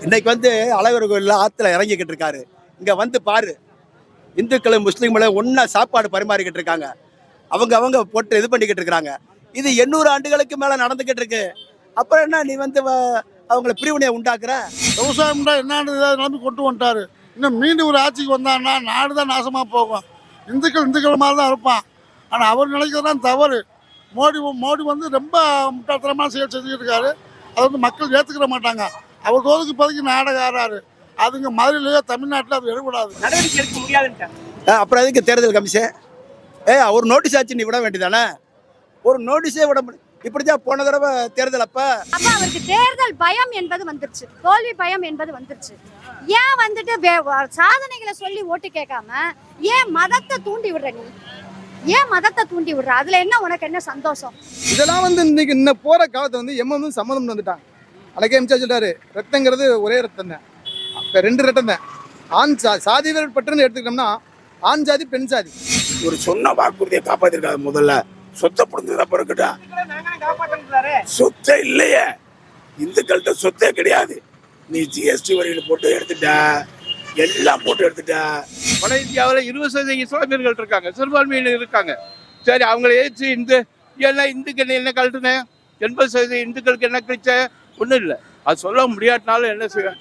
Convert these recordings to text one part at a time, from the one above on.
இன்னைக்கு வந்து அழகர் கோயிலில் ஆற்றுல இறங்கிக்கிட்டு இருக்காரு. இங்கே வந்து பாரு. இந்துக்களும் முஸ்லீம்களும் ஒன்றா சாப்பாடு பரிமாறிக்கிட்டு இருக்காங்க. அவங்க அவங்க போட்டு இது பண்ணிக்கிட்டு இருக்கிறாங்க. இது எண்ணூறு ஆண்டுகளுக்கு மேலே நடந்துக்கிட்டு இருக்கு. அப்புறம் என்ன நீ வந்து வ- அவங்கள பிரிவினையை உண்டாக்குற? விவசாயம் தான் என்னன்னு கொண்டு வந்துட்டாரு. இன்னும் மீண்டும் ஒரு ஆட்சிக்கு வந்தான்னா நாடு தான் நாசமாக போகும். இந்துக்கள் இந்துக்கள் மாதிரி தான் இருப்பான். ஆனால் அவர் நினைக்கிறது தான் தவறு. மோடி மோடி வந்து ரொம்ப முட்டாள்தனமாக செயல் செஞ்சுக்கிட்டு இருக்காரு. அதை வந்து மக்கள் ஏற்றுக்கிற மாட்டாங்க. அவர் தோதுக்கு இப்போதைக்கு நாடகம் ஆடுறாரு. அதுங்க மதுரையிலேயோ தமிழ்நாட்டில் அது எடுக்கூடாது நடவடிக்கை எடுக்க முடியாதுன்ட்டாங்க அப்புறம் எதுக்கு தேர்தல் கமிஷன்? ஏ ஒரு நோட்டீஸ் ஆச்சு நீ விட வேண்டியதானே? ஒரு நோட்டீஸே விட முடியும் இப்படிதான் போன தடவை தேர்தல் அப்ப? அப்ப அவருக்கு தேர்தல் பயம் என்பது வந்துருச்சு. தோல்வி பயம் என்பது வந்துருச்சு. ஏன் வந்துட்டு சாதனைகளை சொல்லி ஓட்டு கேட்காம ஏன் மதத்தை தூண்டி விடுற நீ? ஏன் மதத்தை தூண்டி விடுற? அதுல என்ன உனக்கு என்ன சந்தோஷம்? இதெல்லாம் வந்து இன்னைக்கு இன்ன போற காலத்தை வந்து எம்எம் சம்மதம் வந்துட்டாங்க. அழகே எம்ஜிஆர் சொல்றாரு ரத்தங்கிறது ஒரே ரத்தம் தான். இப்போ ரெண்டு ரத்தம் தான். ஆண் சா சாதி பற்றுன்னு எடுத்துக்கிட்டோம்னா ஆண் ஜாதி பெண் ஜாதி ஒரு சொன்ன வாக்குறுதியை காப்பாத்திருக்காது முதல்ல. சொத்தை பிடிந்தது அப்புறம் இருக்கட்டும் சொத்தே இல்லையே. இந்துக்கள்கிட்ட சொத்தே கிடையாது. நீ ஜிஎஸ்டி வரியில் போட்டு எடுத்துட்ட. எல்லாம் போட்டு எடுத்துட்ட. வட இந்தியாவில் இருபது சதவீத இஸ்லாமியர்கள் இருக்காங்க. சிறுபான்மையினர் இருக்காங்க. சரி அவங்கள ஏற்று இந்த எல்லாம் இந்துக்கள் என்ன கழட்டுனேன் எண்பது சதவீத இந்துக்களுக்கு என்ன கிடைச்ச? ஒன்றும் இல்லை. அது சொல்ல முடியாட்டினாலும் என்ன செய்ய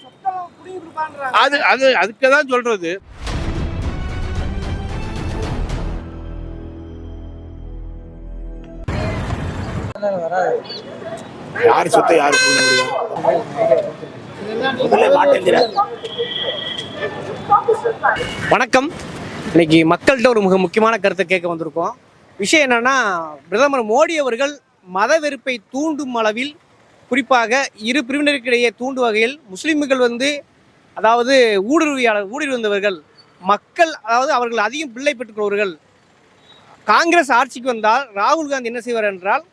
அது அது அதுக்கு தான் சொல்றது. யார் சொத்தை யார் முடியும் வணக்கம். இன்னைக்கு மக்கள்கிட்ட ஒரு மிக முக்கியமான கருத்தை கேட்க வந்திருக்கோம். விஷயம் என்னன்னா பிரதமர் மோடி அவர்கள் மத வெறுப்பை தூண்டும் அளவில் குறிப்பாக இரு பிரிவினருக்கிடையே தூண்டும் வகையில் முஸ்லிம்கள் வந்து அதாவது ஊடுருவியாளர் ஊடுருவி வந்தவர்கள் மக்கள் அதாவது அவர்கள் அதிகம் பிள்ளை பெற்றுக்கொள்வர்கள் காங்கிரஸ் ஆட்சிக்கு வந்தால் ராகுல் காந்தி என்ன செய்வார் என்றால்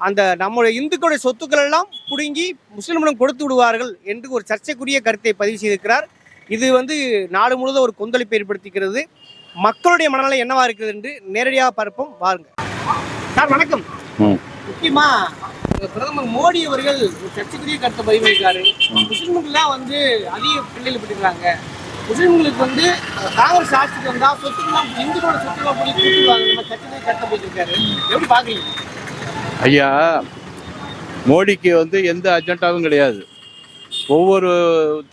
அந்த நம்முடைய இந்துக்களுடைய சொத்துக்கள் எல்லாம் பிடுங்கி முஸ்லிம்களிடம் கொடுத்து விடுவார்கள் என்று ஒரு சர்ச்சைக்குரிய கருத்தை பதிவு செய்திருக்கிறார். இது வந்து நாடு முழுவதும் ஒரு கொந்தளிப்பை ஏற்படுத்திக்கிறது. மக்களுடைய மனநிலை என்னவா இருக்கிறது என்று நேரடியாக பார்ப்போம். வாருங்க சார் வணக்கம். முக்கியமா பிரதமர் மோடி அவர்கள் சர்ச்சைக்குரிய கருத்தை பதிவு முஸ்லிம்கள்லாம் வந்து அதிக பிள்ளைகள் பெற்றுக்கிறாங்க முஸ்லிம்களுக்கு வந்து காங்கிரஸ் ஆட்சிக்கு வந்தா சொத்துக்கெல்லாம் இந்துக்களோட சொத்துக்கெல்லாம் போய் கூட்டுவாங்க நம்ம சர்ச்சைக்குரிய கருத்தை போயிட்டு எப்படி பாக்குறீங்க ஐயா மோடிக்கு வந்து எந்த அஜெண்டாவும் கிடையாது. ஒவ்வொரு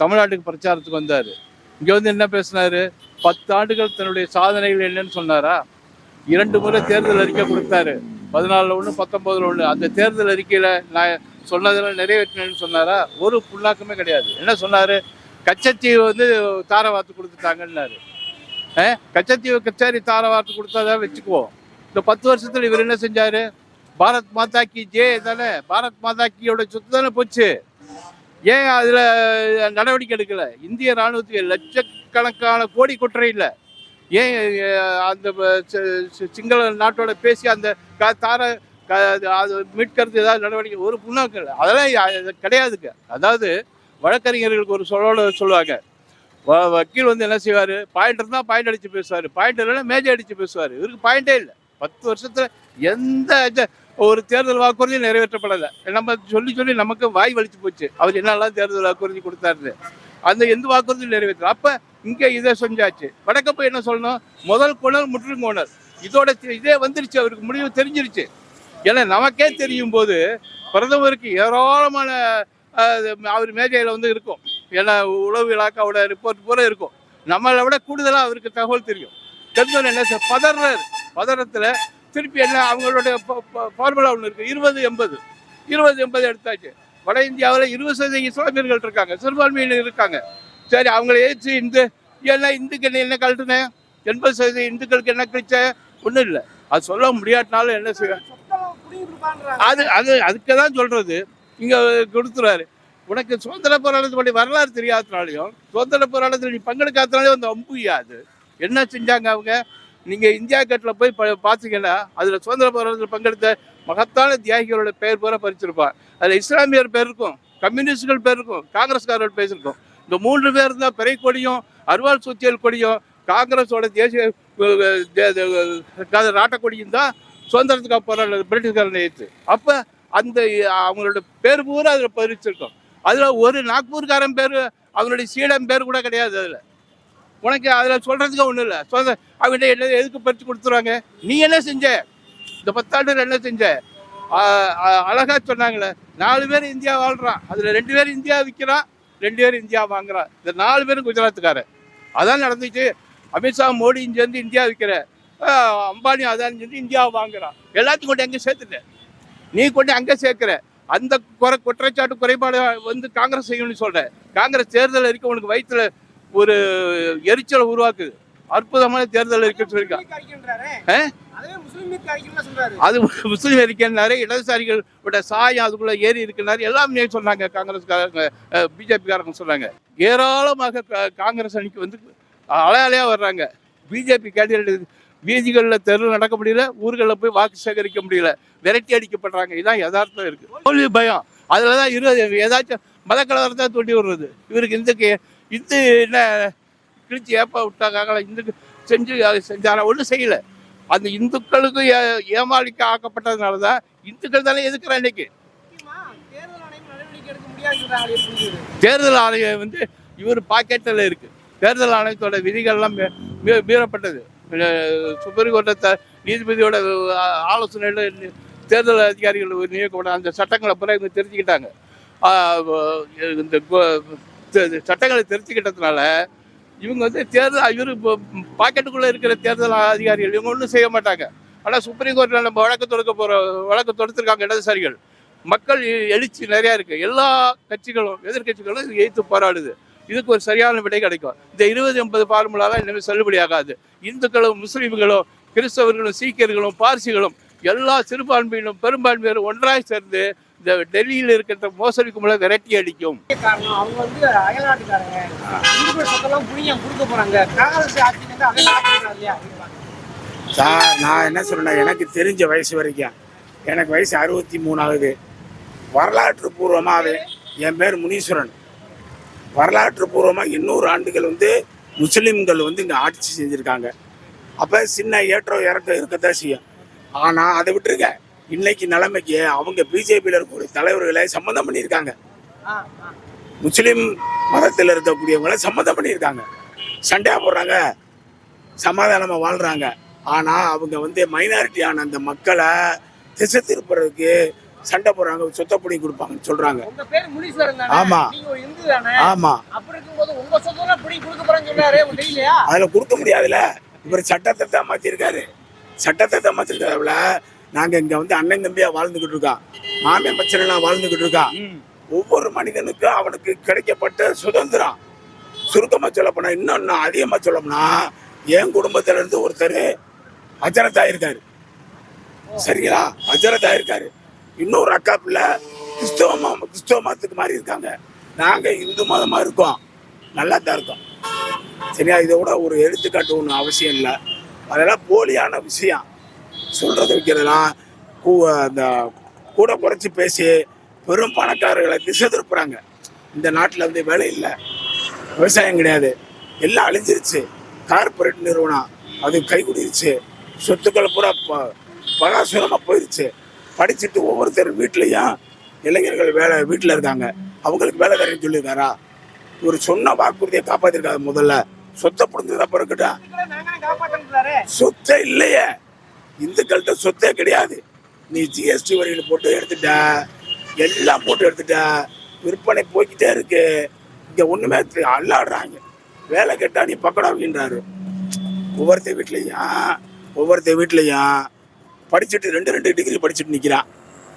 தமிழ்நாட்டுக்கு பிரச்சாரத்துக்கு வந்தார். இங்கே வந்து என்ன பேசினார்? பத்து ஆண்டுகள் தன்னுடைய சாதனைகள் என்னன்னு சொன்னாரா? இரண்டு முறை தேர்தல் அறிக்கை கொடுத்தாரு. பதினாலில் ஒன்று பத்தொம்போதில் ஒன்று அந்த தேர்தல் அறிக்கையில் நான் சொன்னதெல்லாம் நிறைவேற்றினேன்னு சொன்னாரா? ஒரு புண்ணாக்கமே கிடையாது. என்ன சொன்னார்? கச்சத்தீவு வந்து தார வார்த்து கொடுத்துட்டாங்கன்னாரு. ஆ? கச்சத்தீவு கச்சேரி தார வார்த்து கொடுத்தாதான் வச்சுக்குவோம். இந்த பத்து வருஷத்தில் இவர் என்ன செஞ்சார்? பாரத் மாதா கி ஜே தானே? பாரத் மாதா கியோட சொத்து தானே போச்சு. ஏன் அதில் நடவடிக்கை எடுக்கலை? இந்திய இராணுவத்துக்கு லட்சக்கணக்கான கோடி கொட்டுறை இல்லை. ஏன் அந்த சிங்கள நாட்டோட பேசி அந்த க- தார க- அது மீட்கிறது ஏதாவது நடவடிக்கை ஒரு புண்ணாக்கு இல்லை. அதெல்லாம் கிடையாதுங்க. அதாவது வழக்கறிஞர்களுக்கு ஒரு சொல்லோட சொல்லுவாங்க. வ- வக்கீல் வந்து என்ன செய்வார்? பாயிண்ட் இருந்தால் பாயிண்ட் அடித்து பேசுவார். பாயிண்ட் இல்லைன்னா மேஜை அடித்து பேசுவார். இவருக்கு பாயிண்டே இல்லை. பத்து வருஷத்தில் எந்த ஒரு தேர்தல் வாக்குறுதி நிறைவேற்றப்படலை. நம்ம சொல்லி சொல்லி நமக்கு வாய் வலிச்சு போச்சு. அவர் என்னெல்லாம் தேர்தல் வாக்குறுதி கொடுத்தாரு அந்த எந்த வாக்குறுதியும் நிறைவேற்றல. அப்போ இங்கே இதை செஞ்சாச்சு. வடக்க போய் என்ன சொல்லணும்? முதல் கோணல் முற்றும் கோணல். இதோட இதே வந்துருச்சு அவருக்கு முடிவு தெரிஞ்சிருச்சு. ஏன்னா நமக்கே தெரியும் போது பிரதமருக்கு ஏராளமான அவர் மேஜையில் வந்து இருக்கும். ஏன்னா உளவு இலாக்காவோட ரிப்போர்ட் பூரா இருக்கும். நம்மளை விட கூடுதலாக அவருக்கு தகவல் தெரியும். தெரிஞ்சவன் என்ன பதறார். பதறத்தில் திருப்பி என்ன அவங்களோட ஃபார்முலா ஒன்று இருக்குது இருபது எண்பது. இருபது எண்பது எடுத்தாச்சு. வட இந்தியாவில் இருபது சதவீத இஸ்லாமியர்கள் இருக்காங்க. சிறுபான்மையினர் இருக்காங்க. சரி அவங்கள ஏற்று இந்து எல்லாம் இந்துக்கள் என்ன கழட்டுனேன் எண்பது சதவீதம் இந்துக்களுக்கு என்ன கிடைச்ச ஒன்றும் இல்லை. அது சொல்ல முடியாட்டினாலும் என்ன செய்ய அது அது அதுக்கு தான் சொல்றது. இங்கே கொடுத்துறாரு. உனக்கு சுதந்திர போராட்டத்துடைய வரலாறு தெரியாதனாலையும் சுதந்திர போராட்டத்தில் நீ பங்கெடுக்காதனாலே வந்து அம்புயா அது? என்ன செஞ்சாங்க அவங்க? நீங்கள் இந்தியா கேட்டில் போய் ப- பார்த்தீங்கன்னா அதில் சுதந்திர போராட்டத்தில் பங்கெடுத்த மகத்தான தியாகிகளோட பெயர் பூரா பறிச்சிருப்பான். அதில் இஸ்லாமியர் பேர் இருக்கும் கம்யூனிஸ்டுகள் பேர் இருக்கும் காங்கிரஸ்காரர்கள் பேர் இருக்கும். இந்த மூன்று பேர் தான் பிறை கொடியும் அர்வால் சோசியல் கொடியும் காங்கிரஸோட தேசிய ராட்டக்கொடியும் தான் சுதந்திரத்துக்கு அப்புறம் பிரிட்டிஷ்காரன் ஏற்று அப்போ அந்த அவங்களோட பேர் பூரா அதில் பதிச்சிருக்கோம். அதில் ஒரு நாக்பூர்காரன் பேர் அவங்களுடைய சீடன் பேர் கூட கிடையாது அதில். உனக்கு அதில் சொல்கிறதுக்கு ஒன்றும் இல்லை. சொந்த அவங்கள்ட்ட என்ன எதுக்கு பறித்து கொடுத்துருவாங்க நீ என்ன செஞ்ச? இந்த பத்தாண்டு என்ன செஞ்ச? அழகாக சொன்னாங்களே. நாலு பேர் இந்தியா வாழ்கிறான் அதில் ரெண்டு பேர் இந்தியா விற்கிறான் ரெண்டு பேரும் இந்தியா வாங்குறான் இந்த நாலு பேரும் குஜராத்துக்காரன் அதான் நடந்துச்சு. அமித்ஷா மோடி இங்க இருந்து இந்தியா விற்கிற அம்பானி அதான் சொல்லி இந்தியா வாங்குறான் எல்லாத்தையும் கொண்டு அங்கே சேர்த்துட்ட? நீ கொண்டு அங்கே சேர்க்குற. அந்த குறை குற்றச்சாட்டு குறைபாடு வந்து காங்கிரஸ் செய்யணும்னு சொல்கிறேன் காங்கிரஸ் தேர்தல் இருக்க உனக்கு வயிற்றுல ஒரு எரிச்சலை உருவாக்குது. அற்புதமான தேர்தல் இருக்குன்னு சொல்லியிருக்கான் ஆ? அது முஸ்லீம் அறிக்கைன்னாரு இடதுசாரிகளோட சாயம் அதுக்குள்ள ஏறி இருக்குனாரு எல்லாமே சொன்னாங்க காங்கிரஸ்காரங்க பிஜேபிக்காரங்க சொன்னாங்க. ஏராளமாக காங்கிரஸ் அணிக்கு வந்து அலை அலையா வர்றாங்க. பிஜேபி கேண்டிடேட் வீதிகளில் தெருவில் நடக்க முடியல ஊர்களில் போய் வாக்கு சேகரிக்க முடியல விரட்டி அடிக்கப்படுறாங்க. இதான் யதார்த்தம் இருக்கு. தோல்வி பயம். அதில் தான் இருபது ஏதாச்சும் மதக்கலவரத்தை தூண்டி விடுறது. இவருக்கு இந்த இந்த என்ன கிழிச்சு ஏப்ப விட்டாங்க. இந்துக்கு செஞ்சு அதை செஞ்சாரா ஒன்றும் செய்யல. அந்த இந்துக்களுக்கு ஏ- ஏமாளிக்க ஆக்கப்பட்டதுனால தான் இந்துக்கள் தானே எதுக்குறா இன்னைக்கு? தேர்தல் ஆணையம் வந்து இவர் பாக்கெட்டில் இருக்கு. தேர்தல் ஆணையத்தோட விதிகள்லாம் மீ- மீறப்பட்டது. சுப்ரீம் கோர்ட்டை நீதிபதியோட ஆலோசனையில் தேர்தல் அதிகாரிகள் நியமிக்கப்பட்ட அந்த சட்டங்களை பூரா இவங்க தெரிஞ்சுக்கிட்டாங்க. இந்த சட்டங்களை தெரிஞ்சுக்கிட்டதுனால இவங்க வந்து தேர்தல் இவர் பாக்கெட்டுக்குள்ளே இருக்கிற தேர்தல் அதிகாரிகள் இவங்க ஒன்றும் செய்ய மாட்டாங்க. ஆனால் சுப்ரீம் கோர்ட்டில் நம்ம வழக்கு தொடுக்க போகிற வழக்கு தொடுத்திருக்காங்க இடதுசாரிகள். மக்கள் எழுச்சி நிறையா இருக்குது எல்லா கட்சிகளும் எதிர்க்கட்சிகளும் இது எதிர்த்து போராடுது. இதுக்கு ஒரு சரியான விடை கிடைக்கும். இந்த இருபது எண்பது ஃபார்முலாலாம் இனிமேல் செல்லுபடியாகாது இந்துக்களும் முஸ்லீம்களும் கிறிஸ்தவர்களும் சீக்கியர்களும் பார்சிகளும் எல்லா சிறுபான்மையிலும் பெரும்பான்மையிலும் ஒன்றாக சேர்ந்து இந்த டெல்லியில் இருக்கிற மோசடி கும்பலை விரட்டி அடிக்கும். காரணம் அவங்க வந்து அயல்நாட்டுக்காரங்க. கொடுக்க போறாங்க. சார் நான் என்ன சொல்றேன்னா எனக்கு தெரிஞ்ச வயசு வரைக்கும் எனக்கு வயசு அறுபத்தி மூணு ஆகுது வரலாற்று பூர்வமாக என் பேர் முனீஸ்வரன். வரலாற்று பூர்வமாக எண்ணூறு ஆண்டுகள் வந்து முஸ்லீம்கள் வந்து இங்கே ஆட்சி செஞ்சுருக்காங்க. அப்போ சின்ன ஏற்றம் இறக்கம் இருக்கத்தான் செய்யும். ஆனால் அதை விட்டுருங்க. இன்னைக்கு நிலைமைக்கு அவங்க பிஜேபியில் இருக்கக்கூடிய தலைவர்களை சம்மந்தம் பண்ணியிருக்காங்க. முஸ்லீம் மதத்தில் இருக்கக்கூடியவங்களை சம்மந்தம் பண்ணியிருக்காங்க. சண்டையாக போடுறாங்க. சமாதானமாக வாழ்கிறாங்க ஆனால் அவங்க வந்து மைனாரிட்டியான அந்த மக்களை திசை திருப்புறதுக்கு சண்டை போடுறாங்க சொத்தை பிடி கொடுப்பாங்கன்னு தானே? ஆமா. டெய்லியா அதில் கொடுக்க முடியாதுல்ல. இவர் சட்டத்தை தான் மாற்றிருக்காரு சட்டத்தை தான் மாற்றிருக்காருல நாங்கள் இங்கே வந்து அண்ணன் தம்பியாக வாழ்ந்துக்கிட்டு இருக்கோம் மாமி மச்சனெல்லாம் வாழ்ந்துக்கிட்டு இருக்கோம் ஒவ்வொரு மனிதனுக்கும் அவனுக்கு கிடைக்கப்பட்ட சுதந்திரம். சுருக்கமாக சொல்லப்போனா இன்னும் இன்னும் அதிகமாக சொல்லப்போனா என் குடும்பத்துல இருந்து ஒருத்தர் அஜரத்தா இருக்காரு சரிங்களா? அஜரத்தா இருக்காரு இன்னொரு அக்கா பிள்ளை கிறிஸ்தவ கிறிஸ்தவ மதத்துக்கு மாறி இருக்காங்க. நாங்கள் இந்து மதமாக இருக்கோம். நல்லா தான் இருக்கோம். சரியா? இதை விட ஒரு எடுத்துக்காட்டு ஒன்றும் அவசியம் இல்லை. அதெல்லாம் போலியான விஷயம். சொல்றது வைக்கிறதெல்லாம் கூ அந்த கூட குறைச்சி பேசி பெரும் பணக்காரர்களை திசை திருப்புறாங்க. இந்த நாட்டில் வந்து வேலை இல்லை. விவசாயம் கிடையாது. எல்லாம் அழிஞ்சிருச்சு. கார்ப்பரேட் நிறுவனம் அது கைகுடிருச்சு. சொத்துக்கள் பூரா ப பகாசுரமாக போயிருச்சு. படிச்சுட்டு ஒவ்வொருத்தர் வீட்லேயும் இளைஞர்கள் வேலை வீட்டில் இருக்காங்க. அவங்களுக்கு வேலை தரேன்னு சொல்லியிருக்காரா? இவர் சொன்ன வாக்குறுதியை காப்பாற்றிருக்காரு முதல்ல. சொத்தை பிடிச்சதா பிறக்கட்டும் சொத்தை இல்லையே. இந்துக்கள்கிட்ட சொத்தே கிடையாது. நீ ஜிஎஸ்டி வரியில் போட்டு எடுத்துட்ட. எல்லாம் போட்டு எடுத்துட்ட. விற்பனை போய்க்கிட்டே இருக்கு. இங்கே ஒன்றுமே அல்லாடுறாங்க. வேலை கேட்டால் நீ பக்கடா அப்படின்றாரு ஒவ்வொருத்த வீட்லையும் ஒவ்வொருத்த வீட்லையும் படிச்சுட்டு ரெண்டு ரெண்டு டிகிரி படிச்சுட்டு நிற்கிறான்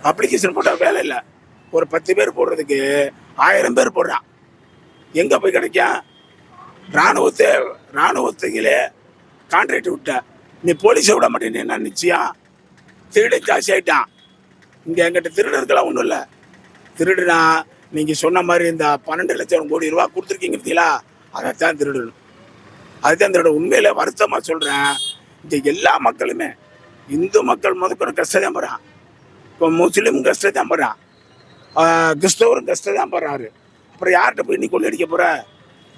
அப்ளிகேஷன் போட்டால் வேலை இல்லை. ஒரு பத்து பேர் போடுறதுக்கு ஆயிரம் பேர் போடுறான் எங்கே போய் கிடைக்கும்? இராணுவத்தை ராணுவத்துகளே கான்ட்ராக்ட் விட்ட. நீ போலீஸை விட மாட்டேன்னு என்ன நிச்சயம்? திருடு ஜாஸ்தி ஆயிட்டான். இங்கே எங்கிட்ட திருடுறதுக்கெல்லாம் ஒன்றும் இல்லை. திருடுனா நீங்கள் சொன்ன மாதிரி இந்த பன்னெண்டு லட்சம் கோடி ரூபா கொடுத்துருக்கீங்க பார்த்தீங்களா? அதைத்தான் திருடணும். அதுதான் திருட உண்மையில வருத்தமாக சொல்கிறேன் இந்த எல்லா மக்களுமே இந்து மக்கள் முதற்கொண்டு கஷ்டம் தான் போகிறான் இப்போ முஸ்லீம் கஷ்டம் தான் போகிறான் கிறிஸ்தவரும் கஷ்டம் தான் போகிறாரு அப்புறம் யார்கிட்ட போய் நீ கொள்ளடிக்க போகிற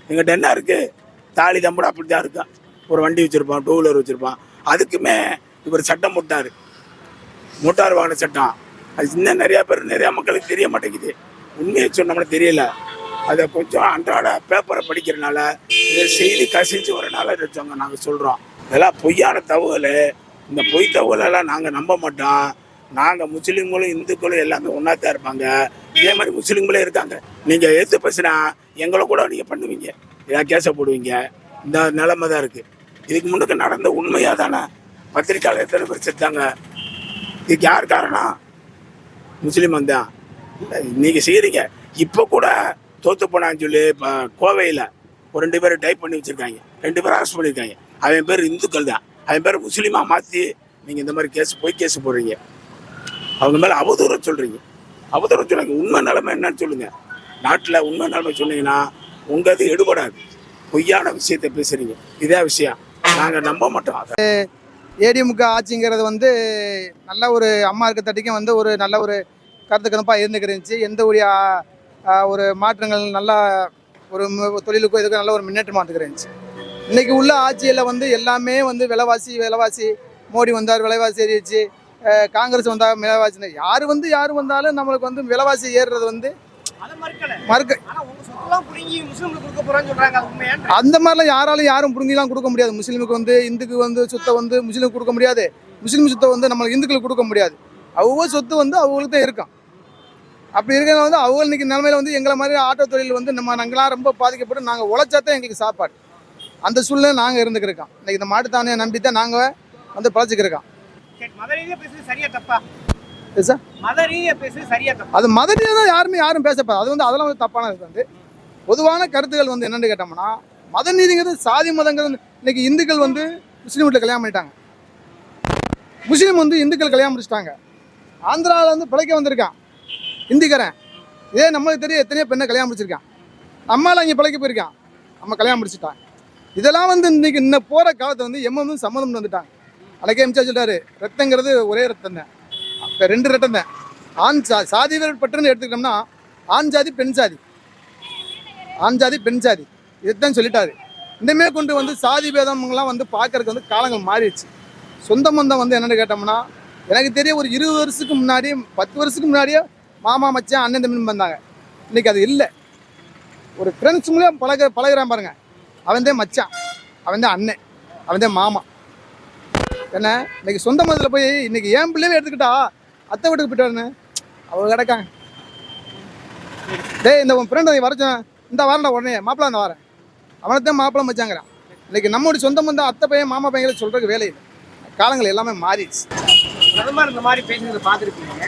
எங்கிட்ட என்ன இருக்குது தாலி தம்பூட அப்படி தான் இருக்கான். ஒரு வண்டி வச்சுருப்பான் டூ வீலர் வச்சுருப்பான். அதுக்குமே இவர் சட்டம் போட்டார். மோட்டார் வாகன சட்டம். அது இன்னும் நிறையா பேர் நிறையா மக்களுக்கு தெரிய மாட்டேங்குது. உண்மையை சொன்னோம்னா தெரியல. அதை கொஞ்சம் அன்றாட பேப்பரை படிக்கிறனால இதை செய்தி கசிஞ்சு வரனால இதை சொங்க நாங்கள் சொல்கிறோம் இதெல்லாம் பொய்யான தகவல். இந்த பொய் தகவலெல்லாம் நாங்கள் நம்ப மாட்டோம். நாங்கள் முஸ்லீம்களும் இந்துக்களும் எல்லாமே ஒன்றா தான் இருப்பாங்க. இதே மாதிரி முஸ்லீம்களே இருக்காங்க. நீங்கள் எடுத்து பேசுனா எங்களை கூட நீங்கள் பண்ணுவீங்க. ஏதாவது கேச போடுவீங்க. இந்த நிலைமை தான் இருக்குது இதுக்கு முன்னுக்கு நடந்த உண்மையாக தானே? பத்திரிக்கையாளர் எத்தனை பேர் செத்தாங்க? இதுக்கு யார் காரணம்? முஸ்லீம் தான் நீங்கள் செய்கிறீங்க இப்போ கூட தோத்து போனான்னு சொல்லி இப்போ கோவையில் ஒரு ரெண்டு பேர் டைப் பண்ணி வச்சுருக்காங்க. ரெண்டு பேரும் அரெஸ்ட் பண்ணியிருக்காங்க அவன் பேர் இந்துக்கள் தான். அவன் பேர் முஸ்லீமாக மாற்றி நீங்கள் இந்த மாதிரி கேஸ் போய் கேஸ் போடுறீங்க. அவங்க மேலே அவதூறம் சொல்கிறீங்க அவதூறம் சொல்லுங்க உண்மை நிலைமை என்னன்னு சொல்லுங்கள் நாட்டில் உண்மை நிலைமை சொன்னீங்கன்னா உங்கள் இது எடுபடாது. பொய்யான விஷயத்தை பேசுகிறீங்க இதே விஷயம். நாங்கள் நம்ப மாட்டோம். ஏடிஎம்கே ஆட்சிங்கிறது வந்து நல்ல ஒரு அம்மா இருக்க தட்டிக்கும் வந்து ஒரு நல்ல ஒரு கருத்து கணப்பாக இருந்துக்கிருந்துச்சு எந்த ஒரு ஒரு மாற்றங்கள் நல்லா ஒரு தொழிலுக்கும் இதுக்கும் நல்ல ஒரு முன்னேற்றமாக இருந்துக்கிருந்துச்சு இன்னைக்கு உள்ள ஆட்சியில் வந்து எல்லாமே வந்து விலைவாசி விலைவாசி மோடி வந்தார் விலைவாசி ஏறிடுச்சு. காங்கிரஸ் வந்தால் விலைவாசி யார் வந்து யார் வந்தாலும் நம்மளுக்கு வந்து விலைவாசி ஏறுறது வந்து அதை மறுக்கல. மறுக்க அந்த மாதிரிலாம் யாராலும் யாரும் புரிஞ்சிலாம் கொடுக்க முடியாது. முஸ்லீமுக்கு வந்து இந்துக்கு வந்து சொத்தை வந்து முஸ்லீமுக்கு கொடுக்க முடியாது. முஸ்லீம் சொத்தை வந்து நம்ம இந்துக்களுக்கு கொடுக்க முடியாது. அவங்க சொத்து வந்து அவங்களுக்கு தான் இருக்கும். அப்படி இருக்கிறது வந்து அவங்க இன்னைக்கு நிலமையில வந்து எங்களை மாதிரி ஆட்டோ தொழில் வந்து நம்ம நாங்களாம் ரொம்ப பாதிக்கப்பட்டு நாங்கள் உழைச்சா தான் எங்களுக்கு சாப்பாடு. அந்த சூழ்நிலை நாங்கள் இருந்துக்கிருக்கோம் இன்னைக்கு இந்த மாட்டுத்தானியை நம்பி தான் நாங்கள் வந்து பழச்சிக்கிருக்கோம் மத மத அது மதத்தையே தான் யாருமே யாரும் பேசப்படாது. அது வந்து அதெல்லாம் வந்து தப்பான இது வந்து. பொதுவான கருத்துக்கள் வந்து என்னென்னு கேட்டோம்னா மத நீதிங்கிறது சாதி மதங்கிறது இன்னைக்கு இந்துக்கள் வந்து முஸ்லீம் வீட்டில் கல்யாணம் பண்ணிட்டாங்க. முஸ்லீம் வந்து இந்துக்கள் கல்யாணம் முடிச்சிட்டாங்க. ஆந்திராவில் வந்து பிழைக்க வந்திருக்கான். இந்திக்காரன் இதே நம்மளுக்கு தெரியும் எத்தனையோ பெண்ணை கல்யாணம் முடிச்சிருக்கான். நம்மளால இங்கே பிழைக்க போயிருக்கான். நம்ம கல்யாணம் முடிச்சிட்டான். இதெல்லாம் வந்து இன்னைக்கு இன்னும் போகிற காலத்தை வந்து எம்எம் சம்மதம் வந்துட்டாங்க. அன்றைக்கே எம்ஜிஆர் சொல்லிட்டாரு ரத்தங்கிறது ஒரே ரத்தம் தான். இப்போ ரெண்டு ரத்தம் தான். ஆண் சா சாதி பற்றுன்னு எடுத்துக்கிட்டோம்னா ஆண் ஜாதி பெண் ஜாதி. ஆண் ஜாதி பெண் ஜாதி இதுதான் சொல்லிட்டாரு. இந்தமே கொண்டு வந்து சாதி பேதம்லாம் வந்து பார்க்கறதுக்கு வந்து காலங்கள் மாறிடுச்சு. சொந்த பந்தம் வந்து என்னென்னு கேட்டோம்னா எனக்கு தெரிய ஒரு இருபது வருஷத்துக்கு முன்னாடி பத்து வருஷத்துக்கு முன்னாடியே மாமா மச்சான் அண்ணன் தம்பி வந்தாங்க. இன்னைக்கு அது இல்லை. ஒரு ஃப்ரெண்ட்ஸ் மூலியம் பழக பழகுறான் பாருங்க. அவன் தான் மச்சான். அவன் தான் அண்ணன். அவன் தான் மாமா. என்ன? இன்னைக்கு சொந்த மதத்தில் போய் இன்னைக்கு என் பிள்ளைவே எடுத்துக்கிட்டா அத்தை வீட்டுக்கு போயிட்டு அவங்க கிடக்காங்க. டேய் இந்த உன் ஃப்ரெண்ட் வரச்சேன் இந்த வரேன்டா உடனே மாப்பிள்ள அந்த வரேன் அவனை தான் மாப்பிள்ள மச்சாங்கிறான். இன்னைக்கு நம்மளுடைய சொந்த பந்தம் அத்தை பையன் மாமா பையங்களை சொல்றதுக்கு வேலை இல்லை. காலங்கள் எல்லாமே மாறிடுச்சு. பிரதமர் இந்த மாதிரி பேசுறதை பார்த்துருப்பீங்க.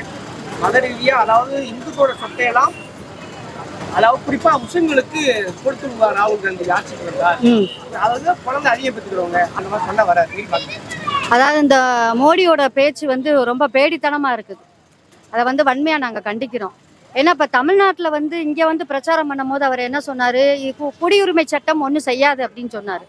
மத ரீதியா அதாவது இந்துக்களோட சொத்தையெல்லாம் அதாவது குறிப்பா முஸ்லிம்களுக்கு கொடுத்து விடுவார் ராகுல் காந்தி ஆட்சிக்கு வந்தார் அதாவது குழந்தை அதிகம் பெற்றுக்கிறவங்க அந்த மாதிரி சொன்ன வர அதாவது இந்த மோடியோட பேச்சு வந்து ரொம்ப பேடித்தனமா இருக்குது. அதை வந்து வன்மையா நாங்க கண்டிக்கிறோம். ஏன்னா இப்ப தமிழ்நாட்டுல வந்து இங்க வந்து பிரச்சாரம் பண்ணும்போது அவர் என்ன சொன்னாரு? இ- கு- குடியுரிமை சட்டம் ஒன்றும் செய்யாது அப்படின்னு சொன்னாரு.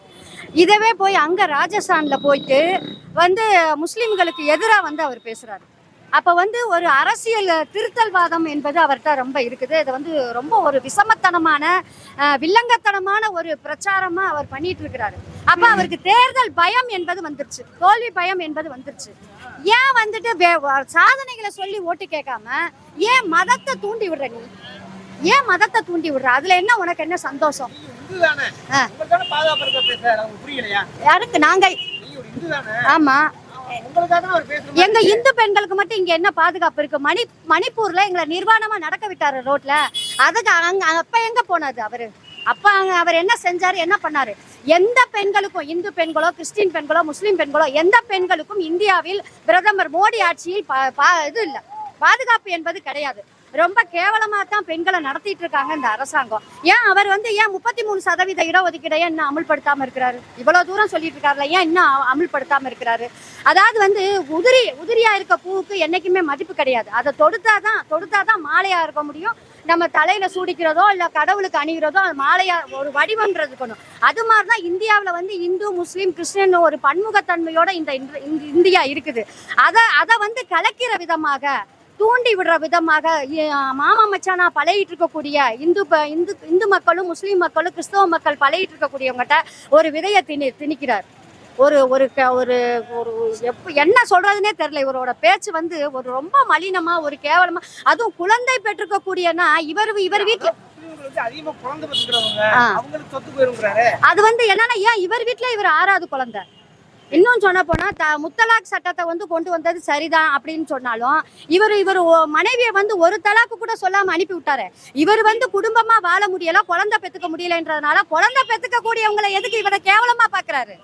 இதவே போய் அங்க ராஜஸ்தான்ல போயிட்டு வந்து முஸ்லிம்களுக்கு எதிராக வந்து அவர் பேசுறாரு. அப்ப வந்து ஒரு அரசியல் திருத்தல்வாதம் என்பது அவர்கிட்ட ரொம்ப இருக்குது. இது வந்து ரொம்ப ஒரு விஷமத்தனமான அஹ், வில்லங்கத்தனமான ஒரு பிரச்சாரமா அவர் பண்ணிட்டு இருக்கிறாரு. அப்ப அவருக்கு தேர்தல் பயம் என்பது வந்துருச்சு. தோல்வி பயம் என்பது வந்துருச்சு. ஏன் வந்துட்டு சாதனைகளை சொல்லி ஓட்டு கேட்காம ஏன் மதத்தை தூண்டி விடுற நீ? ஏன் மதத்தை தூண்டி விடுற? அதுல என்ன உனக்கு என்ன சந்தோஷம்? யாருக்கு? நாங்க ஆமா. எங்க இந்து பெண்களுக்கு மட்டும் இங்க என்ன பாதுகாப்பு இருக்கு? மணி மணிப்பூர்ல எங்களை நிர்வாணமா நடக்க விட்டாரு ரோட்ல. அதுக்கு அங்க அப்ப எங்க போனது அவரு? அப்ப அவர் என்ன செஞ்சாரு என்ன பண்ணாரு? எந்த பெண்களுக்கும் இந்து பெண்களோ கிறிஸ்டின் பெண்களோ முஸ்லீம் பெண்களோ எந்த பெண்களுக்கும் இந்தியாவில் பிரதமர் மோடி ஆட்சியில் பா- பா- இது இல்லை. பாதுகாப்பு என்பது கிடையாது. ரொம்ப கேவலமா தான் பெண்களை நடத்திட்டு இருக்காங்க இந்த அரசாங்கம். ஏன் அவர் வந்து ஏன் முப்பத்தி மூணு சதவீத இடஒதுக்கீடை இன்னும் அமுல்படுத்தாம இருக்கிறாரு? இவ்வளவு தூரம் சொல்லிட்டு இருக்காருல ஏன் இன்னும் அ- இருக்கிறாரு? அதாவது வந்து உதிரி உதிரியா இருக்க பூவுக்கு என்னைக்குமே மதிப்பு கிடையாது. அதை தொடுத்தாதான் தொடுத்தாதான் மாலையா இருக்க முடியும் நம்ம தலையில சூடிக்கிறதோ இல்ல கடவுளுக்கு அணிகிறதோ அது மாலையா ஒரு வடிவம்ன்றது கொண்டு. அது மாதிரிதான் இந்தியாவில் வந்து இந்து முஸ்லீம் கிறிஸ்டின் ஒரு பன்முகத்தன்மையோட இந்த இந்த இந்தியா இருக்குது. அதை அதை வந்து கலக்கிற விதமாக தூண்டி விடுற விதமாக இ- மாமா மச்சானா பழகிட்டு இருக்கக்கூடிய இந்து ப- இந்து இந்து மக்களும் முஸ்லீம் மக்களும் கிறிஸ்தவ மக்கள் பழகிட்டு இருக்கக்கூடியவங்ககிட்ட ஒரு விதையை திணி திணிக்கிறார். ஒரு ஒரு க- ஒரு ஒரு எப்ப என்ன சொல்றதுனே தெரியல. இவரோட பேச்சு வந்து ஒரு ரொம்ப மலினமா ஒரு கேவலமா அதுவும் குழந்தை பெற்றுக்கக்கூடியனா இவர் இவர் வீட்டுல அது வந்து என்னன்னா ஏன் இவர் வீட்ல இவர் ஆறாவது குழந்தை? இன்னும் சொன்ன போனால் த முத்தலாக் சட்டத்தை வந்து கொண்டு வந்தது சரிதான் அப்படின்னு சொன்னாலும் இவர் இவர் மனைவியை வந்து ஒரு தலாக்கு கூட சொல்லாமல் அனுப்பி விட்டாரு. இவர் வந்து குடும்பமாக வாழ முடியல குழந்தை பெத்துக்க முடியலன்றதுனால குழந்தை பெத்துக்க கூடியவங்களை எதுக்கு இவரை கேவலமாக பார்க்குறாரு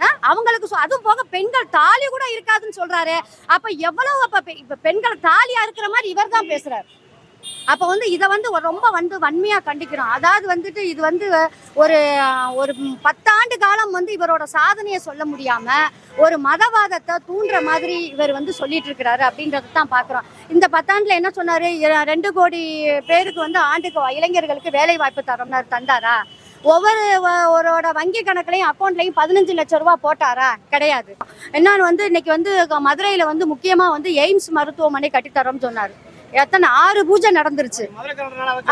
ஆ? அவங்களுக்கு அதுவும் போக பெண்கள் தாலி கூட இருக்காதுன்னு சொல்றாரு. அப்ப எவ்வளவு அப்ப பெ- இப்ப பெண்கள் தாலியா இருக்கிற மாதிரி இவர் தான் பேசுறாரு. அப்ப வந்து இதை வந்து ரொம்ப வந்து வன்மையா கண்டிக்கிறோம். அதாவது வந்துட்டு இது வந்து ஒரு ஒரு பத்தாண்டு காலம் வந்து இவரோட சாதனையை சொல்ல முடியாம ஒரு மதவாதத்தை தூண்டுற மாதிரி இவர் வந்து சொல்லிட்டு இருக்கிறாரு அப்படின்றத தான் பாக்குறோம். இந்த பத்தாண்டுல என்ன சொன்னாரு? ரெண்டு கோடி பேருக்கு வந்து ஆண்டுக்கு இளைஞர்களுக்கு வேலை வாய்ப்பு தரம்னாரு தந்தாரா? ஒவ்வொரு ஒருவரோட வங்கி கணக்குலையும் அக்கௌண்ட்லையும் பதினஞ்சு லட்சம் ரூபா போட்டாரா? கிடையாது. என்னன்னு வந்து இன்னைக்கு வந்து மதுரையில வந்து முக்கியமா வந்து எய்ம்ஸ் மருத்துவமனை கட்டித்தரோம்னு சொன்னாரு. எத்தனை? ஆறு பூஜை நடந்துருச்சு.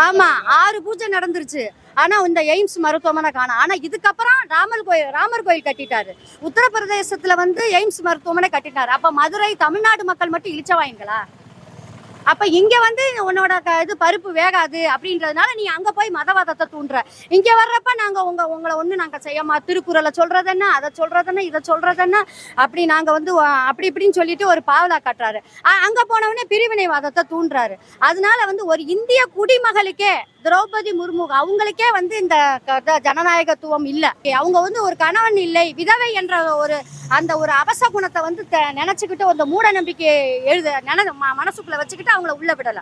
ஆமா ஆறு பூஜை நடந்துருச்சு. ஆனா இந்த எய்ம்ஸ் மருத்துவமனை காணும். ஆனா இதுக்கப்புறம் ராமர் கோயில் ராமர் கோயில் கட்டிட்டாரு. உத்தரப்பிரதேசத்துல வந்து எய்ம்ஸ் மருத்துவமனை கட்டிட்டாரு. அப்ப மதுரை தமிழ்நாடு மக்கள் மட்டும் இழிச்சவாயுங்களா அப்ப இங்க வந்து உன்னோட க- இது பருப்பு வேகாது அப்படின்றதுனால நீ அங்க போய் மதவாதத்தை தூண்டுற. இங்க வர்றப்ப நாங்க உங்க உங்களை ஒண்ணு நாங்க செய்யமா திருக்குறளை சொல்றதென்ன அதை சொல்றதென்ன இதை சொல்றதென்ன அப்படி நாங்க வந்து அப்படி இப்படின்னு சொல்லிட்டு ஒரு பாவலா காட்டுறாரு. அங்க போனவொடனே பிரிவினைவாதத்தை தூண்டுறாரு. அதனால வந்து ஒரு இந்திய குடிமகளுக்கே திரௌபதி முர்மு அவங்களுக்கே வந்து இந்த ஜனநாயகத்துவம் இல்ல. அவங்க வந்து ஒரு கணவன் இல்லை விதவை என்ற ஒரு அந்த ஒரு அவச குணத்தை வந்து நினைச்சுக்கிட்டு அந்த மூட நம்பிக்கை எழுத நினை மனசுக்குள்ள வச்சுக்கிட்டு அவங்கள உள்ள விடல.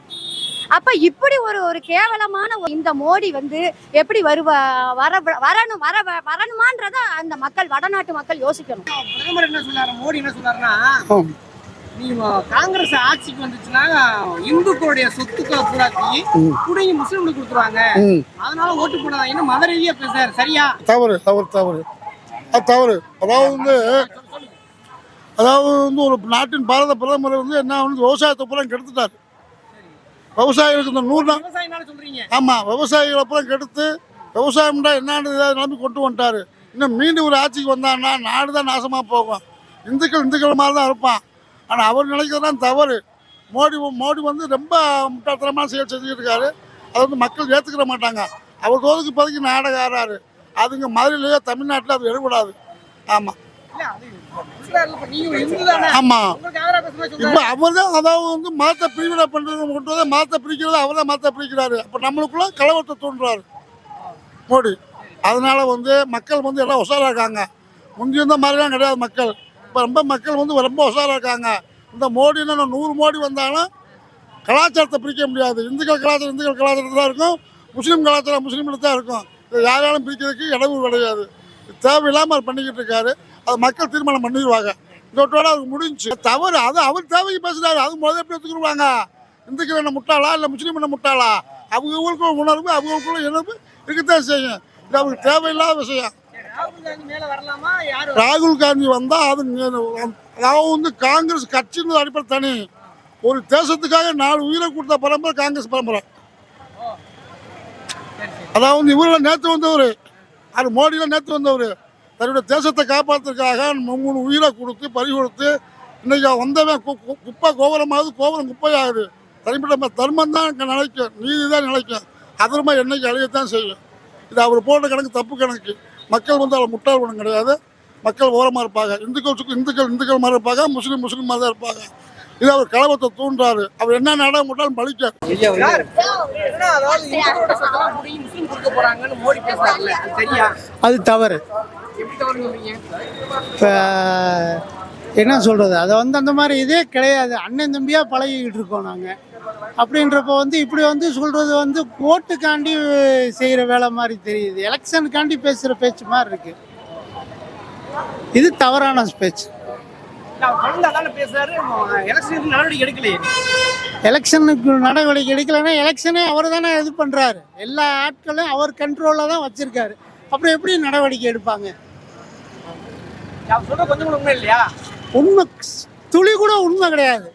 அப்ப இப்படி ஒரு ஒரு கேவலமான இந்த மோடி வந்து எப்படி வருவ வர வரணும் வர வரணுமான்றத அந்த மக்கள் வடநாட்டு மக்கள் யோசிக்கணும். பிரதமர் என்ன சொன்னாரு மோடி என்ன வ- காங்கிரஸ் ஆட்சிக்கு வந்துச்சுன்னா இந்துக்களுடைய சொத்துக்களை பூராத்தி குடுங்கி முஸ்லிம்களுக்கு கொடுத்துருவாங்க. அதனால ஓட்டு போடாதீங்கன்னு மத ரீதியா பேசுறாரு சரியா? தவறு தவறு தவறு. அது தவறு. அதாவது வந்து அதாவது வந்து ஒரு நாட்டின் பாரத பிரதமர் வந்து என்ன வந்து விவசாயத்தை பூரா கெடுத்துட்டார். விவசாயிகளுக்கு இந்த நூறு நாள் சொல்றீங்க. ஆமாம் விவசாயிகளை பூரா கெடுத்து விவசாயம்டா என்னன்னு நிலைமை கொண்டு வந்துட்டாரு. இன்னும் மீண்டும் ஒரு ஆட்சிக்கு வந்தான்னா நாடு தான் நாசமாக போகும். இந்துக்கள் இந்துக்கள் மாதிரி தான் இருப்பான். ஆனால் அவர் நினைக்கிறது தான் தவறு. மோடி மோடி வந்து ரொம்ப முட்டாள்தனமான செயல் செஞ்சுக்கிட்டு இருக்காரு அதை வந்து மக்கள் ஏற்றுக்கிற மாட்டாங்க. அவர் தோதுக்கு இப்போதைக்கு நாடகம் ஆடுறாரு. அதுங்க மதுரையிலேயோ தமிழ்நாட்டில் அது எடுபடாது ஆமாம் இப்ப சொல்றாரு. அவர் தான் அதாவது வந்து மதத்தை பிரிவினை பண்ணுறது கொண்டு வந்து மதத்தை பிரிக்கிறது அவர் தான் மதத்தை பிரிக்கிறாரு. அப்போ நம்மளுக்குள்ள கலவரத்தை தூண்டுறாரு மோடி. அதனால வந்து மக்கள் வந்து எல்லாம் உஷாராக இருக்காங்க. முந்தி இருந்த மாதிரிலாம் கிடையாது மக்கள். இப்போ ரொம்ப மக்கள் வந்து ரொம்ப உஷாராக இருக்காங்க. இந்த மோடின்னு நூறு மோடி வந்தாலும் கலாச்சாரத்தை பிரிக்க முடியாது. இந்துக்கள் கலாச்சாரம் இந்துக்கள் கலாச்சாரத்தில் தான் இருக்கும். முஸ்லீம் கலாச்சாரம் முஸ்லீமில் தான் இருக்கும். இதை யாராலும் பிரிக்கிறதுக்கு இடவு கிடையாது. தேவையில்லாமல் அவர் பண்ணிக்கிட்டு இருக்காரு. அது மக்கள் தீர்மானம் பண்ணிடுவாங்க. இதோட்டோட அவருக்கு முடிஞ்சு. தவறு அது அவர் தேவைக்கு பேசுகிறாரு அது முதல்ல எப்படி எடுத்துக்கிடுவாங்க இந்துக்கள் என்ன முட்டாளா? இல்லை முஸ்லீம் என்ன முட்டாளா? அவங்களுக்குள்ள உணர்வு அவங்களுக்குள்ள இணைப்பு இருக்கத்தான் செய்யும். இது அவருக்கு தேவையில்லாத விஷயம். ராகுல் காந்தி வந்தால் அது நே- அதாவது வந்து காங்கிரஸ் கட்சின்னு அடிப்படை தனி. ஒரு தேசத்துக்காக நாலு உயிரை கொடுத்த பரம்பரை காங்கிரஸ் பரம்பரை. அதாவது இவரில் நேற்று வந்தவர். அது மோடியில் நேற்று வந்தவர். தன்னுடைய தேசத்தை காப்பாற்றுறதுக்காக மூணு உயிரை கொடுத்து பறி கொடுத்து இன்னைக்கு வந்தவன் கு- குப்பை கோபுரமாவது கோபுரம் குப்பையாகுது. தனிப்பட்ட தர்மம் தான் இங்கே நிலைக்கும் நீதி தான் நிலைக்கும். அதர்மா என்னைக்கு அழியத்தான் செய்யும். இது அவர் போட்ட கணக்கு தப்பு கணக்கு. மக்கள் வந்து அவள் முட்டாள் குணம் கிடையாது. மக்கள் ஓரமாக இருப்பாங்க. இந்துக்கள் சுக்கு இந்துக்கள் இந்துக்கள் மாதிரி இருப்பாங்க. முஸ்லீம் முஸ்லீம் மாதிரி தான் இருப்பாங்க. இது அவர் கலவரத்தை தூண்டுறாரு அவர் என்ன நாடகம் போட்டாலும் பலிக்க யார்? என்ன அதாவது இந்துக்களோட சொத்தெல்லாம் புடுங்கி முஸ்லீம் கொடுக்க போறாங்கன்னு மோடி பேசுறாருல்ல. அது தவறு. இப்போ என்ன சொல்கிறது அதை வந்து அந்த மாதிரி இதே கிடையாது. அண்ணன் தம்பியாக பழகிக்கிட்டு இருக்கோம் நாங்கள் அப்படின்றப்போ வந்து இப்படி வந்து சொல்கிறது வந்து ஓட்டுக்காண்டி செய்கிற வேலை மாதிரி தெரியுது. எலெக்ஷனுக்காண்டி பேசுகிற பேச்சு மாதிரி இருக்கு. இது தவறான பேச்சு. எலெக்ஷனுக்கு நடவடிக்கை எடுக்கலைன்னா எலெக்ஷனே அவர் தானே இது பண்ணுறாரு எல்லா ஆட்களும் அவர் கண்ட்ரோலில் தான் வச்சுருக்காரு. அப்புறம் எப்படி நடவடிக்கை எடுப்பாங்க? உண்மை துளி கூட உண்மை கிடையாது.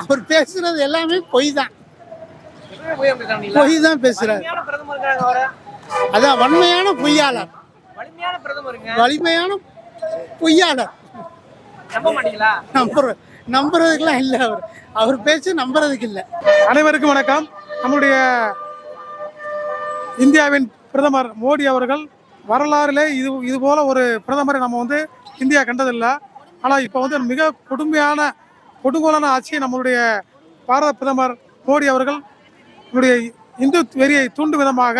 அவர் பேசுறது எல்லாமே பொய் தான் போய் தான் பேசுறாரு. அதான் வன்மையான பொய்யாளர். வலிமையான பொய்யாளர். நம்ப மாட்டீங்களா? நம்புற நம்புறதுக்கெல்லாம் இல்லை அவர். அவர் பேச்சு நம்புறதுக்கு இல்லை. அனைவருக்கும் வணக்கம். நம்முடைய இந்தியாவின் பிரதமர் மோடி அவர்கள் வரலாறுலே இது இது போல ஒரு பிரதமரை நம்ம வந்து இந்தியா கண்டதில்லை. ஆனால் இப்போ வந்து மிக கொடுமையான கொடுங்கோலான ஆட்சியை நம்மளுடைய பாரத பிரதமர் மோடி அவர்கள் நம்முடைய இந்து வெறியை தூண்டும் விதமாக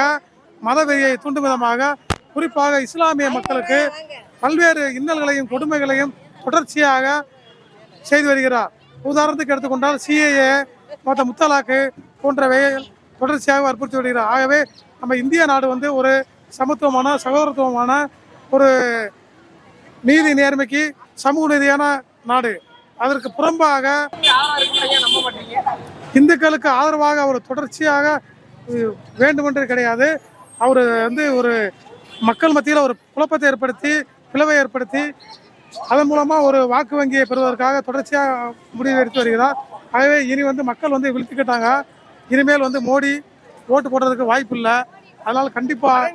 மத வெறியை தூண்டும் விதமாக குறிப்பாக இஸ்லாமிய மக்களுக்கு பல்வேறு இன்னல்களையும் கொடுமைகளையும் தொடர்ச்சியாக செய்து வருகிறார். உதாரணத்துக்கு எடுத்துக்கொண்டால் சிஏஏ மற்ற முத்தலாக்கு போன்றவை தொடர்ச்சியாக வற்புறுத்தி வருகிறார். ஆகவே நம்ம இந்திய நாடு வந்து ஒரு சமத்துவமான சகோதரத்துவமான ஒரு நீதி நேர்மைக்கு சமூக நீதியான நாடு. அதற்கு புறம்பாக இந்துக்களுக்கு ஆதரவாக அவர் தொடர்ச்சியாக வேண்டுமென்றே வேண்டுமென்று கிடையாது. அவர் வந்து ஒரு மக்கள் மத்தியில் ஒரு குழப்பத்தை ஏற்படுத்தி பிளவை ஏற்படுத்தி அதன் மூலமாக ஒரு வாக்கு வங்கியை பெறுவதற்காக தொடர்ச்சியாக முடிவு எடுத்து வருகிறார். ஆகவே இனி வந்து மக்கள் வந்து விழுத்துக்கிட்டாங்க இனிமேல் வந்து மோடி ஓட்டு போடுறதுக்கு வாய்ப்பு இல்லை. அதனால் கண்டிப்பாக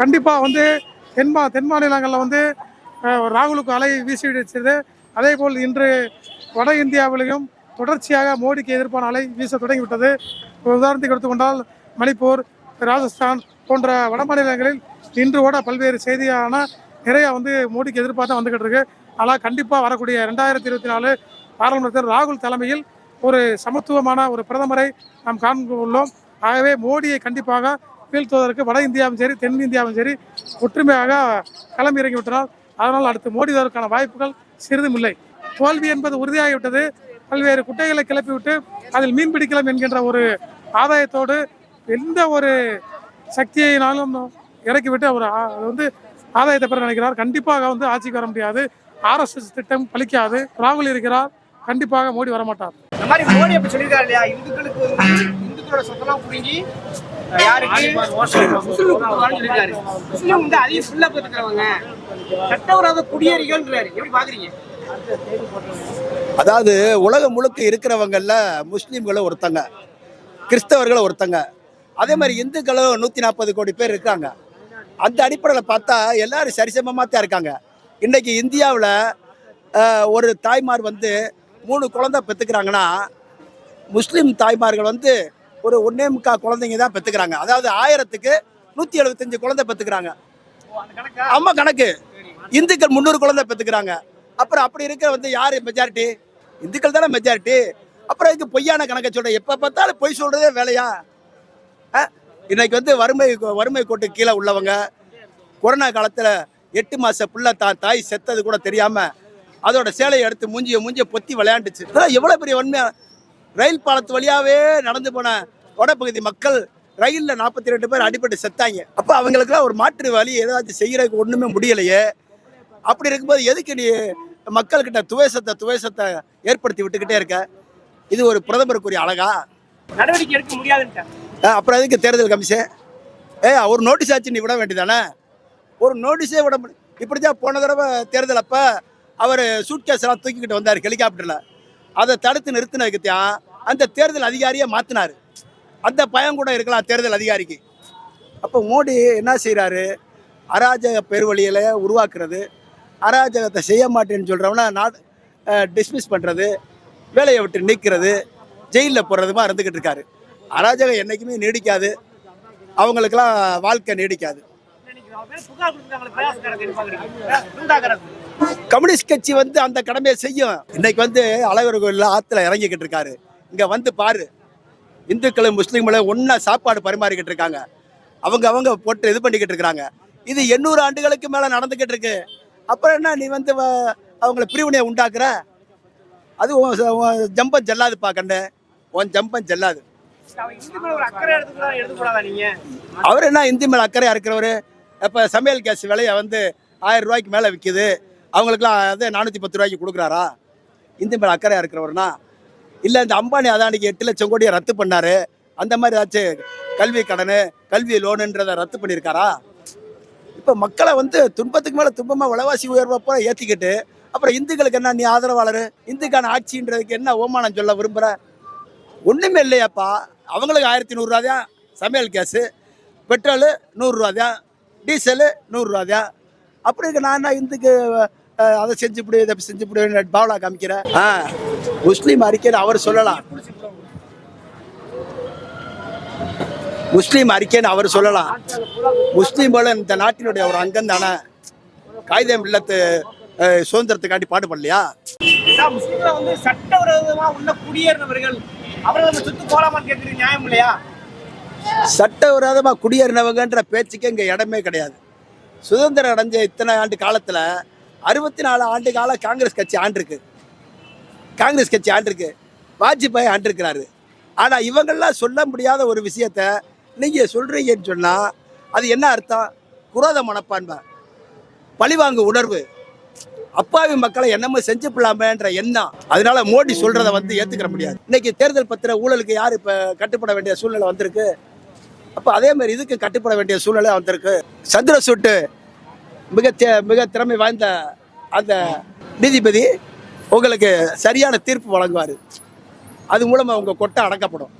கண்டிப்பாக வந்து தென் மா தென் மாநிலங்களில் வந்து ராகுலுக்கு அலை வீசி அதே போல் இன்று வட இந்தியாவிலையும் தொடர்ச்சியாக மோடிக்கு எதிர்ப்பான அலை வீச தொடங்கிவிட்டது. ஒரு உதாரணத்துக்கு எடுத்துக்கொண்டால் மணிப்பூர் ராஜஸ்தான் போன்ற வட மாநிலங்களில் இன்று கூட பல்வேறு செய்தியான நிறைய வந்து மோடிக்கு எதிர்ப்பாக தான் வந்துகிட்டு இருக்கு. ஆனால் கண்டிப்பாக வரக்கூடிய ரெண்டாயிரத்தி இருபத்தி நாலு பாராளுமன்றத்தில் ராகுல் தலைமையில் ஒரு சமத்துவமான ஒரு பிரதமரை நாம் காண்க ஆகவே மோடியை கண்டிப்பாக வீழ்த்துவதற்கு வட இந்தியாவும் சரி தென் இந்தியாவும் சரி ஒற்றுமையாக களம் இறங்கிவிட்டனால் அதனால் அடுத்து மோடி வருவதற்கான வாய்ப்புகள் சிறிதும் இல்லை. தோல்வி என்பது உறுதியாகிவிட்டது. பல்வேறு குட்டைகளை கிளப்பிவிட்டு அதில் மீன் பிடிக்கலாம் என்கின்ற ஒரு ஆதாயத்தோடு எந்த ஒரு சக்தியினாலும் இறக்கிவிட்டு அவர் வந்து ஆதாயத்தை பெற நினைக்கிறார். கண்டிப்பாக வந்து ஆட்சிக்கு வர முடியாது. ஆர்எஸ்எஸ் திட்டம் பலிக்காது. ராகுல் இருக்கிறார். கண்டிப்பாக மோடி வரமாட்டார். இந்த மாதிரி மோடி அப்படி சொல்லியிருக்காரு இல்லையா? இந்துக்களுக்கு இந்துக்களோட சொத்தெல்லாம் அஹ், யாருக்கு? முஸ்லீம் வந்து அதிக ஃபுல்லா பெற்றுக்கிறவங்க சட்டவிரோத எப்படி பாக்குறீங்க? அதாவது உலகம் முழுக்க இருக்கிறவங்கல்ல முஸ்லீம்களும் ஒருத்தங்க கிறிஸ்தவர்களும் ஒருத்தங்க. அதே மாதிரி இந்துக்களும் நூற்றி நாற்பது கோடி பேர் இருக்காங்க. அந்த அடிப்படையில் பார்த்தா எல்லாரும் சரிசமமாக தான் இருக்காங்க. இன்னைக்கு இந்தியாவில் ஒரு தாய்மார் வந்து மூணு குழந்தை பெற்றுக்கிறாங்கன்னா முஸ்லீம் தாய்மார்கள் வந்து ஒரு ஒன்னே முக்கால் குழந்தைங்க தான் பெற்றுக்கிறாங்க அதாவது ஆயிரத்துக்கு நூற்றி எழுபத்தஞ்சு குழந்தை பெற்றுக்கிறாங்க ஆமா கணக்கு. இந்துக்கள் முந்நூறு குழந்தை பெற்றுக்கிறாங்க அப்புறம் அப்படி இருக்கிற வந்து யார் மெஜாரிட்டி இந்துக்கள் தானே மெஜாரிட்டி அப்புறம் இதுக்கு பொய்யான கணக்கை சொல்கிறேன் எப்போ பார்த்தாலும் பொய் சொல்கிறதே வேலையா? இன்னைக்கு வந்து வறுமை வறுமை கோட்டு கீழே உள்ளவங்க கொரோனா காலத்தில் எட்டு மாதம் புள்ள தான் தாய் செத்தது கூட தெரியாமல் அதோட சேலையை எடுத்து மூஞ்சிய மூஞ்சிய பொத்தி விளையாண்டுச்சு. இதெல்லாம் எவ்வளோ பெரிய உண்மையா ரயில் பாலத்து வழியாகவே நடந்து போன வடப்பகுதி மக்கள் ரயிலில் நாற்பத்தி ரெண்டு பேர் அடிபட்டு செத்தாங்க. அப்போ அவங்களுக்குலாம் ஒரு மாற்று வழி ஏதாச்சும் செய்கிறதுக்கு ஒன்றுமே முடியலையே. அப்படி இருக்கும்போது எதுக்கு நீ மக்கள்கிட்ட துவேசத்தை துவேசத்தை ஏற்படுத்தி விட்டுக்கிட்டே இருக்க? இது ஒரு பிரதமருக்குரிய அழகா? நடவடிக்கை எடுக்க முடியாதுன்ட்டார் அஹ் அப்புறம் எதுக்கு தேர்தல் கமிஷன்? ஏ ஒரு நோட்டீஸ் ஆச்சு நீ விட வேண்டியதானே? ஒரு நோட்டீஸே விட முடியும் இப்படி தான் போன தடவை தேர்தல் அப்போ அவர் சூட்கேஸ் எல்லாம் தூக்கிக்கிட்டு வந்தார் ஹெலிகாப்டரில். அதை தடுத்து நிறுத்தினதுக்கு தான் அந்த தேர்தல் அதிகாரியை மாற்றினார் அந்த பயம் கூட இருக்கலாம் தேர்தல் அதிகாரிக்கு. அப்போ மோடி என்ன செய்கிறாரு அராஜக பெருவழியில் உருவாக்குறது. அராஜகத்தை செய்ய மாட்டேன்னு சொல்கிறவனா நாட் டிஸ்மிஸ் பண்ணுறது வேலையை விட்டு நீக்கிறது ஜெயிலில் போடுறதுமா இருந்துக்கிட்டு இருக்காரு. அராஜகம் என்றைக்குமே நீடிக்காது. அவங்களுக்கெல்லாம் வாழ்க்கை நீடிக்காது. கம்யூனிஸ்ட் கட்சி வந்து அந்த கடமையை செய்யும். இன்னைக்கு வந்து அழகர் கோயிலில் ஆற்றுல இறங்கிக்கிட்டு இருக்காரு. இங்கே வந்து பாரு. இந்துக்களும் முஸ்லீம்களும் ஒன்றா சாப்பாடு பரிமாறிக்கிட்டு இருக்காங்க. அவங்க அவங்க போட்டு இது பண்ணிக்கிட்டு இருக்கிறாங்க. இது எண்ணூறு ஆண்டுகளுக்கு மேலே நடந்துக்கிட்டு இருக்கு. அப்புறம் என்ன நீ வந்து அவங்கள பிரிவினையை உண்டாக்குற? அது ஜம்பம் செல்லாதுப்பா கண்ணு. உன் ஜம்பம் நீங்க. அவர் என்ன இந்தி மேலே அக்கறையாக இருக்கிறவர்? இப்போ சமையல் கேஸ் விலையை வந்து ஆயிரம் ரூபாய்க்கு மேலே விற்கிது அவங்களுக்குலாம் அது நானூற்றி பத்து ரூபாய்க்கு கொடுக்குறாரா? இந்தி மேலே அக்கறையாக இருக்கிறவர்னா இல்லை இந்த அம்பானி அதானிக்கு எட்டு லட்சம் கோடியை ரத்து பண்ணாரு. அந்த மாதிரி ஏதாச்சும் கல்வி கடனு கல்வி லோனுன்றதை ரத்து பண்ணியிருக்காரா? இப்போ மக்களை வந்து துன்பத்துக்கு மேலே துன்பமாக விலைவாசி உயர்வை போல ஏற்றிக்கிட்டு அப்புறம் இந்துக்களுக்கு என்ன நீ ஆதரவாளர்? இந்துக்கான ஆட்சின்றதுக்கு என்ன ஓமானம் சொல்ல விரும்புகிற ஒன்றுமே இல்லையாப்பா. அவங்களுக்கு ஆயிரத்தி நூறுரூவா தான் சமையல் கேஸு. பெட்ரோலு நூறுரூவா தான். டீசலு நூறுரூவா தான். அப்படி இருக்க நான் என்ன இந்துக்கு அதை செஞ்சு இப்படி இதை செஞ்சு இப்படி பாவலா காமிக்கிறேன் ஆ முஸ்லீம் அறிக்கையில் அவர் சொல்லலாம். முஸ்லீம் அறிக்கைன்னு அவர் சொல்லலாம். முஸ்லீம்களும் இந்த நாட்டினுடைய ஒரு அங்கம் தானே காகிதம் இல்லத்து சுதந்திரத்துக்காண்டி பாடுபடலையா? முஸ்லிம்ல வந்து சட்டவிரோதமா உள்ள குடியேறினவர்கள் அவர்கள் சுத்து போலாமான்னு கேட்கறது நியாயம் இல்லையா? சட்டவிரோதமாக குடியேறினவங்கன்ற பேச்சுக்கு இங்கே இடமே கிடையாது. சுதந்திரம் அடைஞ்ச இத்தனை ஆண்டு காலத்தில் அறுபத்தி நாலு ஆண்டு காலம் காங்கிரஸ் கட்சி ஆண்டிருக்கு. காங்கிரஸ் கட்சி ஆண்டிருக்கு. வாஜ்பாய் ஆண்டிருக்கிறாரு. ஆனால் இவங்கெல்லாம் சொல்ல முடியாத ஒரு விஷயத்த நீங்கள் சொல்கிறீங்கன்னு சொன்னால் அது என்ன அர்த்தம்? குரோத மனப்பான்மை. பழிவாங்கு உணர்வு. அப்பாவி மக்களை என்னமோ செஞ்சு பிள்ளாமன்ற எண்ணம். அதனால மோடி சொல்றத வந்து ஏத்துக்கிற முடியாது. இன்னைக்கு தேர்தல் பத்திர ஊழலுக்கு யார் இப்ப கட்டுப்பட வேண்டிய சூழ்நிலை வந்திருக்கு? அப்ப அதே மாதிரி இதுக்கு கட்டுப்பட வேண்டிய சூழ்நிலை வந்திருக்கு. சந்திரசூட்டு மிக தே- மிக திறமை வாய்ந்த அந்த நீதிபதி உங்களுக்கு சரியான தீர்ப்பு வழங்குவார். அது மூலமா உங்க கொட்டை அடக்கப்படும்.